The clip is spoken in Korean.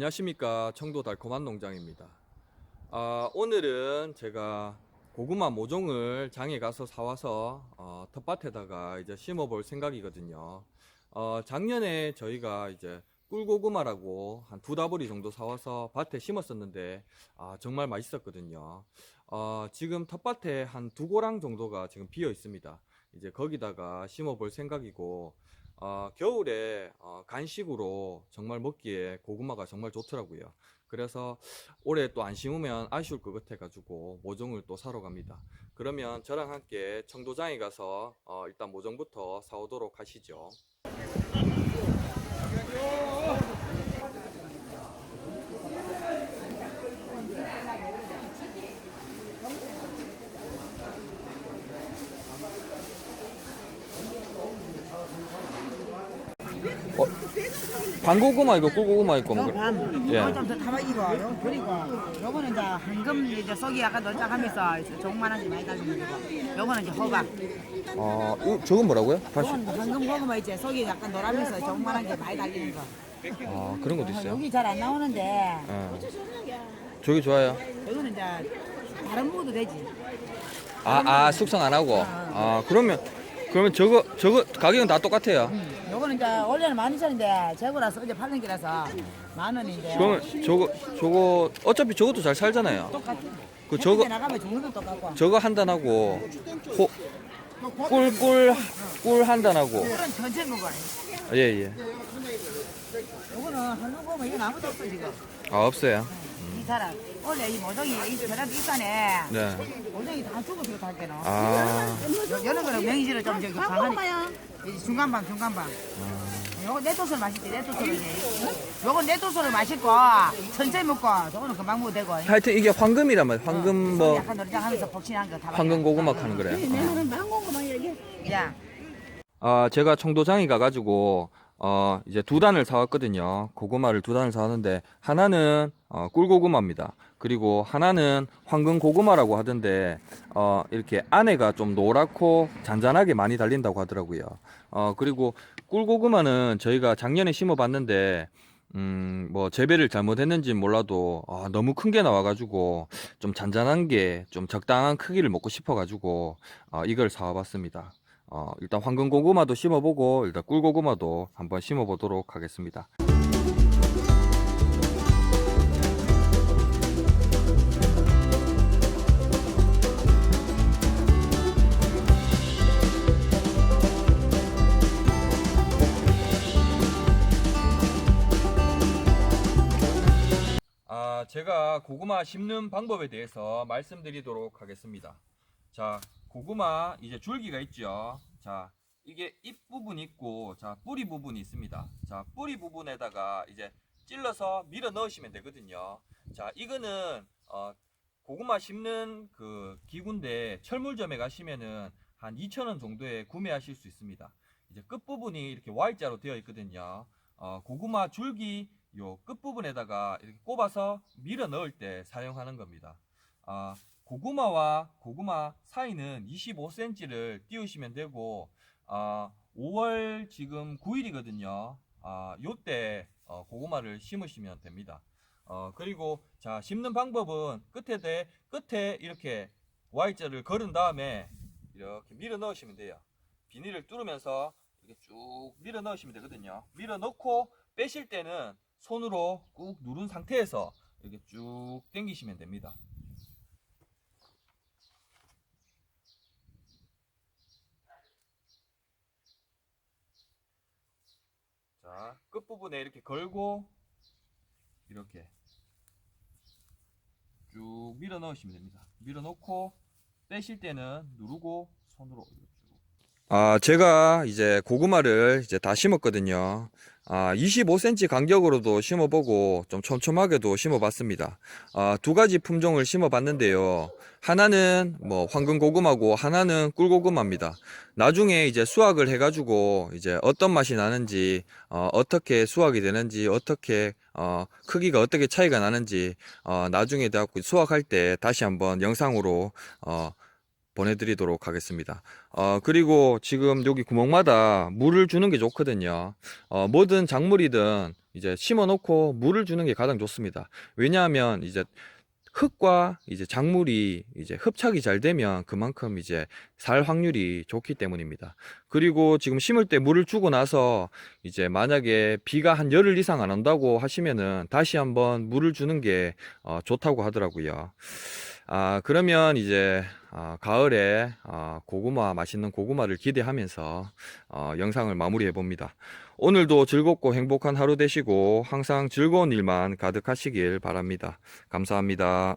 안녕하십니까 청도 달콤한 농장입니다. 아, 오늘은 제가 고구마 모종을 장에 가서 사와서 어, 텃밭에다가 이제 심어 볼 생각이거든요. 어, 작년에 저희가 이제 꿀고구마라고 한 두 다부리 정도 사와서 밭에 심었었는데 아, 정말 맛있었거든요. 어, 지금 텃밭에 한 두 고랑 정도가 지금 비어 있습니다. 이제 거기다가 심어 볼 생각이고 어, 겨울에 어, 간식으로 정말 먹기에 고구마가 정말 좋더라고요. 그래서 올해 또 안 심으면 아쉬울 것 같아가지고 모종을 또 사러 갑니다. 그러면 저랑 함께 청도장에 가서 어, 일단 모종부터 사오도록 하시죠. 반고구마 이거 꿀고구마 있고 뭐 밤. 예. 예. 좀더 담아이고 요 그리고 요거는 이제 황금 이제 속이 약간 널쩍하면서 종만하지 많이 달리는 거고. 요거는 이제 호박. 어, 이거 저건 뭐라고요? 다시. 요거는 황금 고구마 이제 속이 약간 노라면서 종만한 게 많이 달리는 거. 아 그런 것도 있어요. 여기 잘 안 나오는데 예. 저기 좋아요. 요거는 이제 다른 먹어도 되지. 아, 아 숙성 안 하고. 아 그러면 그러면 저거 저거 가격은 다 똑같아요. 이제 원래는 만 이천인데 재고라서 어제 팔는 기라서 만 원인데. 그러면 저거 저거 어차피 저것도 잘 살잖아요. 똑같아. 그 저거 햇빛에 나가면 종류도 똑같고. 저거 한 단하고 꿀꿀 꿀한 단하고 전체 먹어. 예 예. 요거는 황금 고구마 이건 아무도 없어 지금. 아 없어요. 이 사람 원래 이 모종이 이 사람 이산에 네. 모종이 다 죽어서 다 할게는. 아 여는 거는 명이지를 좀 저기 강하니. 이 중간방 중간방. 요거 내도술 맛있지 내도술 이게. 요거 내도술을 맛있고 천천히 먹고 저거는 금방 먹어도 되고. 하여튼 이게 황금이란 말이에요. 황금 속이 뭐 약간 노릇하면서 복신한 거 다. 황금 고구마 하는 거래요. 야. 아, 제가 청도장에 가가지고, 어, 이제 두 단을 사왔거든요. 고구마를 두 단을 사왔는데, 하나는, 어, 꿀고구마입니다. 그리고 하나는 황금 고구마라고 하던데, 어, 이렇게 안에가 좀 노랗고 잔잔하게 많이 달린다고 하더라고요. 어, 그리고 꿀고구마는 저희가 작년에 심어봤는데, 음, 뭐, 재배를 잘못했는지 몰라도, 아, 너무 큰 게 나와가지고, 좀 잔잔한 게, 좀 적당한 크기를 먹고 싶어가지고, 어, 이걸 사와봤습니다. 어, 일단 황금 고구마도 심어보고 일단 꿀 고구마도 한번 심어보도록 하겠습니다. 아, 제가 고구마 심는 방법에 대해서 말씀드리도록 하겠습니다. 자, 고구마 이제 줄기가 있죠. 자, 이게 잎 부분이 있고, 자, 뿌리 부분이 있습니다. 자, 뿌리 부분에다가 이제 찔러서 밀어 넣으시면 되거든요. 자, 이거는 어, 고구마 심는 그 기구인데 철물점에 가시면은 한 2,000원 정도에 구매하실 수 있습니다. 이제 끝 부분이 이렇게 Y자로 되어 있거든요. 어, 고구마 줄기 요 끝 부분에다가 이렇게 꼽아서 밀어 넣을 때 사용하는 겁니다. 아, 고구마와 고구마 사이는 25cm를 띄우시면 되고, 아, 5월 지금 9일이거든요. 아, 요때 어, 고구마를 심으시면 됩니다. 어, 그리고 자, 심는 방법은 끝에 대, 끝에 이렇게 Y자를 걸은 다음에 이렇게 밀어 넣으시면 돼요. 비닐을 뚫으면서 이렇게 쭉 밀어 넣으시면 되거든요. 밀어 넣고 빼실 때는 손으로 꾹 누른 상태에서 이렇게 쭉 당기시면 됩니다. 자, 끝부분에 이렇게 걸고 이렇게 쭉 밀어 넣으시면 됩니다. 밀어 넣고 빼실 때는 누르고 손으로. 아, 제가 이제 고구마를 이제 다 심었거든요. 아, 25cm 간격으로도 심어보고 좀 촘촘하게도 심어봤습니다. 아, 두 가지 품종을 심어봤는데요. 하나는 뭐 황금 고구마고 하나는 꿀 고구마입니다. 나중에 이제 수확을 해가지고 이제 어떤 맛이 나는지 어, 어떻게 수확이 되는지 어떻게 어, 크기가 어떻게 차이가 나는지 어, 나중에 돼갖고 수확할 때 다시 한번 영상으로 어, 보내드리도록 하겠습니다. 어, 그리고 지금 여기 구멍마다 물을 주는 게 좋거든요. 어, 뭐든 작물이든 이제 심어 놓고 물을 주는 게 가장 좋습니다. 왜냐하면 이제 흙과 이제 작물이 이제 흡착이 잘 되면 그만큼 이제 살 확률이 좋기 때문입니다. 그리고 지금 심을 때 물을 주고 나서 이제 만약에 비가 한 열흘 이상 안 온다고 하시면은 다시 한번 물을 주는 게 어, 좋다고 하더라고요. 아, 그러면 이제 아, 가을에 아, 고구마 맛있는 고구마를 기대하면서 어, 영상을 마무리해 봅니다. 오늘도 즐겁고 행복한 하루 되시고 항상 즐거운 일만 가득하시길 바랍니다. 감사합니다.